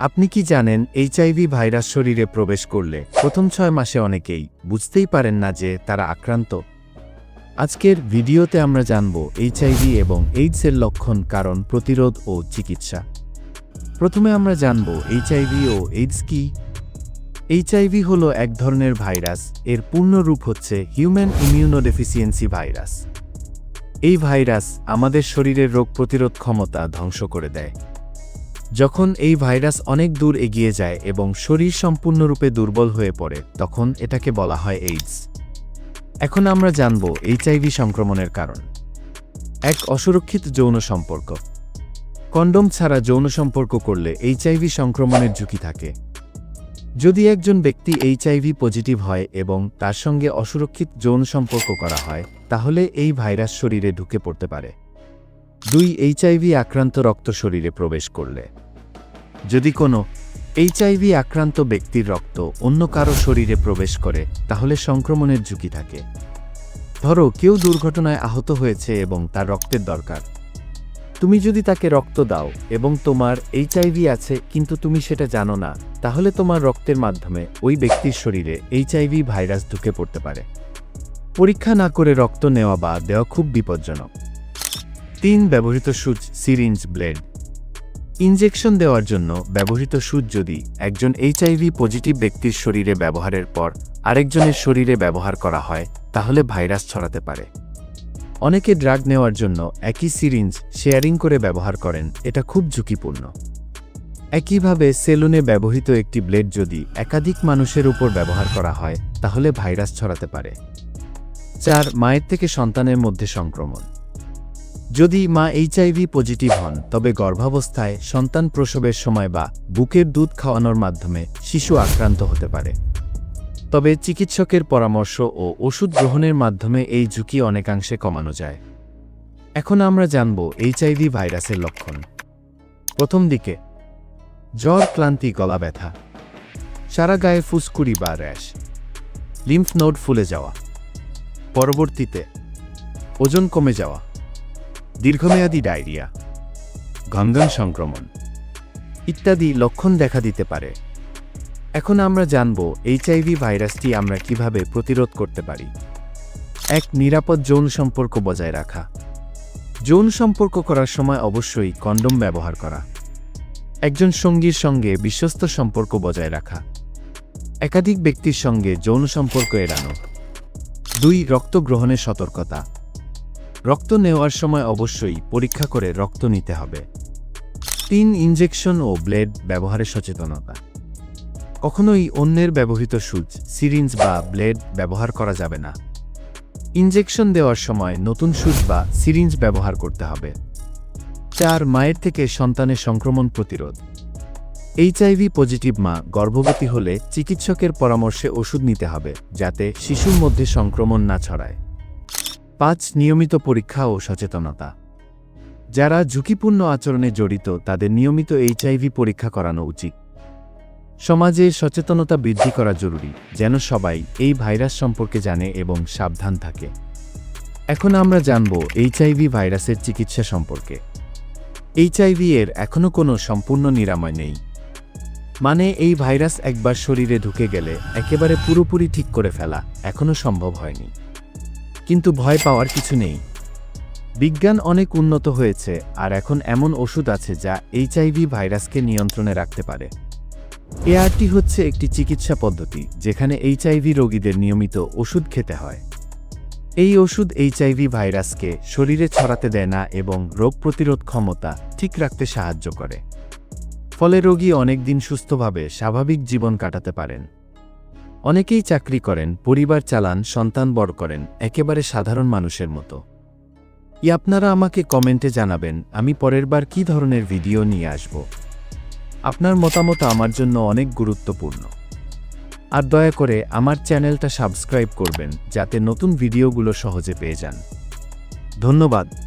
আপনি কি জানেন, এইচআইভি ভাইরাস শরীরে প্রবেশ করলে প্রথম ছয় মাসে অনেকেই বুঝতেই পারেন না যে তারা আক্রান্ত। আজকের ভিডিওতে আমরা জানব এইচআইভি এবং এইডসের লক্ষণ, কারণ প্রতিরোধ ও চিকিৎসা। প্রথমে আমরা জানব এইচআইভি ও এইডস কি। এইচআইভি হল এক ধরনের ভাইরাস, এর পূর্ণ রূপ হচ্ছে হিউম্যান ইমিউনোডেফিসিয়েন্সি ভাইরাস। এই ভাইরাস আমাদের শরীরের রোগ প্রতিরোধ ক্ষমতা ধ্বংস করে দেয়। যখন এই ভাইরাস অনেক দূর এগিয়ে যায় এবং শরীর সম্পূর্ণরূপে দুর্বল হয়ে পড়ে, তখন এটাকে বলা হয় এইডস এখন আমরা জানব এইচআইভি সংক্রমণের কারণ। এক অসুরক্ষিত যৌন সম্পর্ক। কন্ডোম ছাড়া যৌন সম্পর্ক করলে এইচআইভি সংক্রমণের ঝুঁকি থাকে। যদি একজন ব্যক্তি এইচআইভি পজিটিভ হয় এবং তার সঙ্গে অসুরক্ষিত যৌন সম্পর্ক করা হয়, তাহলে এই ভাইরাস শরীরে ঢুকে পড়তে পারে। দুই এইচআইভি আক্রান্ত রক্ত শরীরে প্রবেশ করলে। যদি কোনো এইচআইভি আক্রান্ত ব্যক্তির রক্ত অন্য কারও শরীরে প্রবেশ করে, তাহলে সংক্রমণের ঝুঁকি থাকে। ধরো, কেউ দুর্ঘটনায় আহত হয়েছে এবং তার রক্তের দরকার। তুমি যদি তাকে রক্ত দাও এবং তোমার এইচআইভি আছে, কিন্তু তুমি সেটা জানো না, তাহলে তোমার রক্তের মাধ্যমে ওই ব্যক্তির শরীরে এইচআইভি ভাইরাস ঢুকে পড়তে পারে। পরীক্ষা না করে রক্ত নেওয়া বা দেওয়া খুব বিপজ্জনক। তিন ব্যবহৃত সুচ সিরিঞ্জ ব্লেড। ইনজেকশন দেওয়ার জন্য ব্যবহৃত সুচ যদি একজন এইচআইভি পজিটিভ ব্যক্তির শরীরে ব্যবহারের পর আরেকজনের শরীরে ব্যবহার করা হয়, তাহলে ভাইরাস ছড়াতে পারে। অনেকে ড্রাগ নেওয়ার জন্য একই সিরিঞ্জ শেয়ারিং করে ব্যবহার করেন, এটা খুব ঝুঁকিপূর্ণ। একইভাবে সেলুনে ব্যবহৃত একটি ব্লেড যদি একাধিক মানুষের উপর ব্যবহার করা হয়, তাহলে ভাইরাস ছড়াতে পারে। চার, মায়ের থেকে সন্তানের মধ্যে সংক্রমণ। যদি মা এইচআইভি পজিটিভ হন, তবে গর্ভাবস্থায় সন্তান প্রসবের সময় বা বুকের দুধ খাওয়ানোর মাধ্যমে শিশু আক্রান্ত হতে পারে। তবে চিকিৎসকের পরামর্শ ও ওষুধ গ্রহণের মাধ্যমে এই ঝুঁকি অনেকাংশে কমানো যায়। এখন আমরা জানব এইচআইভি ভাইরাসের লক্ষণ। প্রথম দিকে, জ্বর, ক্লান্তি, গলা ব্যথা, সারা গায়ে ফুসকুড়ি বা র্যাশ লিম্ফ নোড ফুলে যাওয়া। পরবর্তীতে, ওজন কমে যাওয়া। দীর্ঘমেয়াদী ডায়রিয়া, ঘনঘন সংক্রমণ ইত্যাদি লক্ষণ দেখা দিতে পারে। এখন আমরা জানব এইচআইভি ভাইরাসটি আমরা কীভাবে প্রতিরোধ করতে পারি। এক নিরাপদ যৌন সম্পর্ক বজায় রাখা। যৌন সম্পর্ক করার সময় অবশ্যই কন্ডোম ব্যবহার করা। একজন সঙ্গীর সঙ্গে বিশ্বস্ত সম্পর্ক বজায় রাখা। একাধিক ব্যক্তির সঙ্গে যৌন সম্পর্ক এড়ানো। দুই রক্ত গ্রহণের সতর্কতা। রক্ত নেওয়ার সময় অবশ্যই পরীক্ষা করে রক্ত নিতে হবে। তিন, ইনজেকশন ও ব্লেড ব্যবহারে সচেতনতা। কখনোই অন্যের ব্যবহৃত সুচ, সিরিঞ্জ বা ব্লেড ব্যবহার করা যাবে না। ইনজেকশন দেওয়ার সময় নতুন সুচ বা সিরিঞ্জ ব্যবহার করতে হবে। চার, মায়ের থেকে সন্তানের সংক্রমণ প্রতিরোধ। এইচআইভি পজিটিভ মা গর্ভবতী হলে চিকিৎসকের পরামর্শে ওষুধ নিতে হবে যাতে শিশুর মধ্যে সংক্রমণ না ছড়ায়। পাঁচ নিয়মিত পরীক্ষা ও সচেতনতা। যারা ঝুঁকিপূর্ণ আচরণে জড়িত, তাদের নিয়মিত এইচআইভি পরীক্ষা করানো উচিত। সমাজে সচেতনতা বৃদ্ধি করা জরুরি, যেন সবাই এই ভাইরাস সম্পর্কে জানে এবং সাবধান থাকে। এখন আমরা জানব এইচআইভি ভাইরাসের চিকিৎসা সম্পর্কে। এইচআইভি এর এখনও কোনো সম্পূর্ণ নিরাময় নেই। মানে এই ভাইরাস একবার শরীরে ঢুকে গেলে একেবারে পুরোপুরি ঠিক করে ফেলা এখনও সম্ভব হয়নি। কিন্তু ভয় পাওয়ার কিছু নেই। বিজ্ঞান অনেক উন্নত হয়েছে আর এখন এমন ওষুধ আছে যা এইচআইভি ভাইরাসকে নিয়ন্ত্রণে রাখতে পারে। এআরটি হচ্ছে একটি চিকিৎসা পদ্ধতি যেখানে এইচআইভি রোগীদের নিয়মিত ওষুধ খেতে হয়। এই ওষুধ এইচআইভি ভাইরাসকে শরীরে ছড়াতে দেয় না এবং রোগ প্রতিরোধ ক্ষমতা ঠিক রাখতে সাহায্য করে। ফলে রোগী অনেকদিন সুস্থভাবে স্বাভাবিক জীবন কাটাতে পারেন। অনেকেই চাকরি করেন, পরিবার চালান, সন্তান বড় করেন, একেবারে সাধারণ মানুষের মতো। ই আপনারা আমাকে কমেন্টে জানাবেন, আমি পরের বার কী ধরনের ভিডিও নিয়ে আসব। আপনার মতামত আমার জন্য অনেক গুরুত্বপূর্ণ। আর দয়া করে আমার চ্যানেলটা সাবস্ক্রাইব করবেন, যাতে নতুন ভিডিওগুলো সহজে পেয়ে যান। ধন্যবাদ।